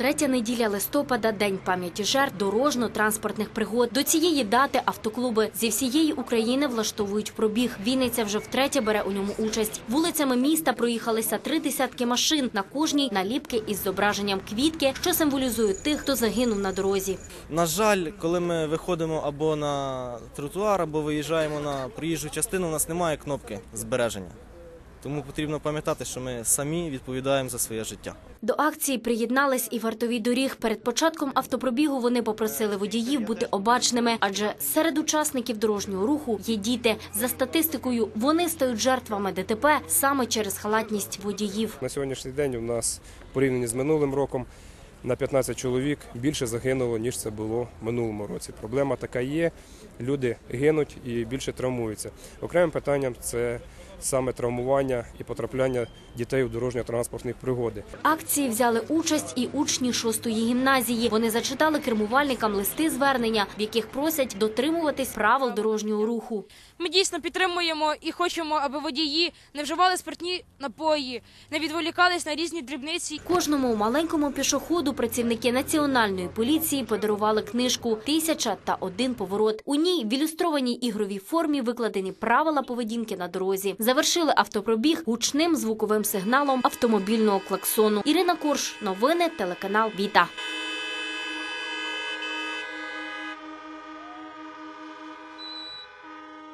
Третя неділя листопада, день пам'яті жертв дорожньо-транспортних пригод. До цієї дати автоклуби зі всієї України влаштовують пробіг. Вінниця вже втретє бере у ньому участь. Вулицями міста проїхалися три десятки машин. На кожній наліпки із зображенням квітки, що символізують тих, хто загинув на дорозі. На жаль, коли ми виходимо або на тротуар, або виїжджаємо на проїжджу частину, у нас немає кнопки збереження. Тому потрібно пам'ятати, що ми самі відповідаємо за своє життя. До акції приєднались і вартові доріг. Перед початком автопробігу вони попросили водіїв бути обачними, адже серед учасників дорожнього руху є діти. За статистикою, вони стають жертвами ДТП саме через халатність водіїв. На сьогоднішній день у нас порівняно з минулим роком на 15 чоловік більше загинуло, ніж це було в минулому році. Проблема така є. Люди гинуть і більше травмуються. Окремим питанням це саме травмування і потрапляння дітей у дорожньо-транспортних пригоди. Акції взяли участь і учні шостої гімназії. Вони зачитали кермувальникам листи звернення, в яких просять дотримуватись правил дорожнього руху. Ми дійсно підтримуємо і хочемо, аби водії не вживали спиртні напої, не відволікались на різні дрібниці. Кожному маленькому пішоходу працівники національної поліції подарували книжку Тисяча та один поворот. У ній в ілюстрованій ігровій формі викладені правила поведінки на дорозі. Завершили автопробіг гучним звуковим сигналом автомобільного клаксону. Ірина Курш, новини, телеканал Віта.